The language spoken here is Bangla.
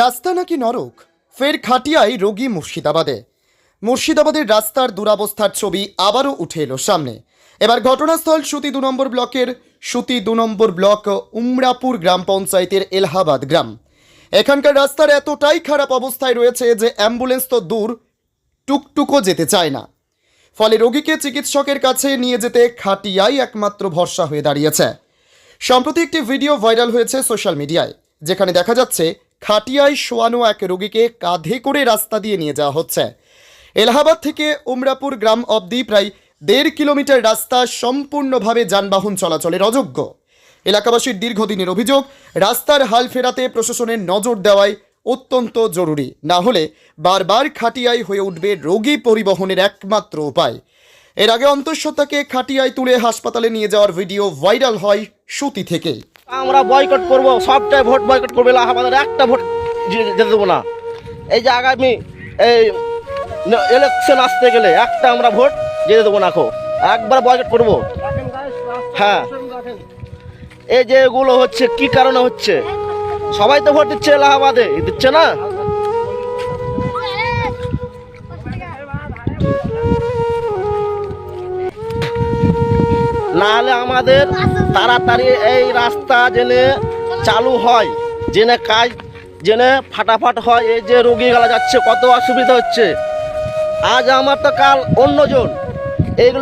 রাস্তা নাকি নরক? ফের খাটিয়ায় রোগী মুর্শিদাবাদে। মুর্শিদাবাদের রাস্তার দুরাবস্থার ছবি আবারও উঠে এলো সামনে। এবার ঘটনাস্থল সুতি দু নম্বর ব্লকের সুতি দু নম্বর ব্লক উমরাপুর গ্রাম পঞ্চায়েতের এলাহাবাদ গ্রাম। এখানকার রাস্তার এতটাই খারাপ অবস্থায় রয়েছে যে অ্যাম্বুলেন্স তো দূর, টুকটুকও যেতে চায় না। ফলে রোগীকে চিকিৎসকের কাছে নিয়ে যেতে খাটিয়াই একমাত্র ভরসা হয়ে দাঁড়িয়েছে। সম্প্রতি একটি ভিডিও ভাইরাল হয়েছে সোশ্যাল মিডিয়ায়, যেখানে দেখা যাচ্ছে খাটিয়ায় শোয়ানো এক রোগীকে কাঁধে করে রাস্তা দিয়ে নিয়ে যাওয়া হচ্ছে। এলাহাবাদ থেকে উমরাপুর গ্রাম অবধি প্রায় দেড় কিলোমিটার রাস্তা সম্পূর্ণভাবে যানবাহন চলাচলের অযোগ্য। এলাকাবাসীর দীর্ঘদিনের অভিযোগ, রাস্তার হাল ফেরাতে প্রশাসনের নজর দেওয়ায় অত্যন্ত জরুরি। না হলে বারবার খাটিয়াই হয়ে উঠবে রোগী পরিবহনের একমাত্র উপায়। এর আগে অন্তঃসত্ত্বাকে খাটিয়ায় তুলে হাসপাতালে নিয়ে যাওয়ার ভিডিও ভাইরাল হয় সুতি থেকেই। আমরা বয়কট করব সবটাই ভোট বয়কট করব আমাদের একটা ভোট যেতে দেবো না। এই যে আগামী এই ইলেকশন আসতে গেলে একটা আমরা ভোট যেতে দেবো না খো একবার বয়কট করব। হ্যাঁ। এই যে এগুলো হচ্ছে, কি কারণে হচ্ছে? সবাই তো ভোট দিচ্ছে এলাহাবাদে। দিচ্ছে না? নাহলে আমাদের তাড়াতাড়ি এই রাস্তা জেনে চালু হয়, জেনে কাজ, জেনে ফাটাফাট হয়, এই যে রোগী গেলা যাচ্ছে, কত অসুবিধা হচ্ছে। আজ আমার তো কাল অন্যজন। এইগুলো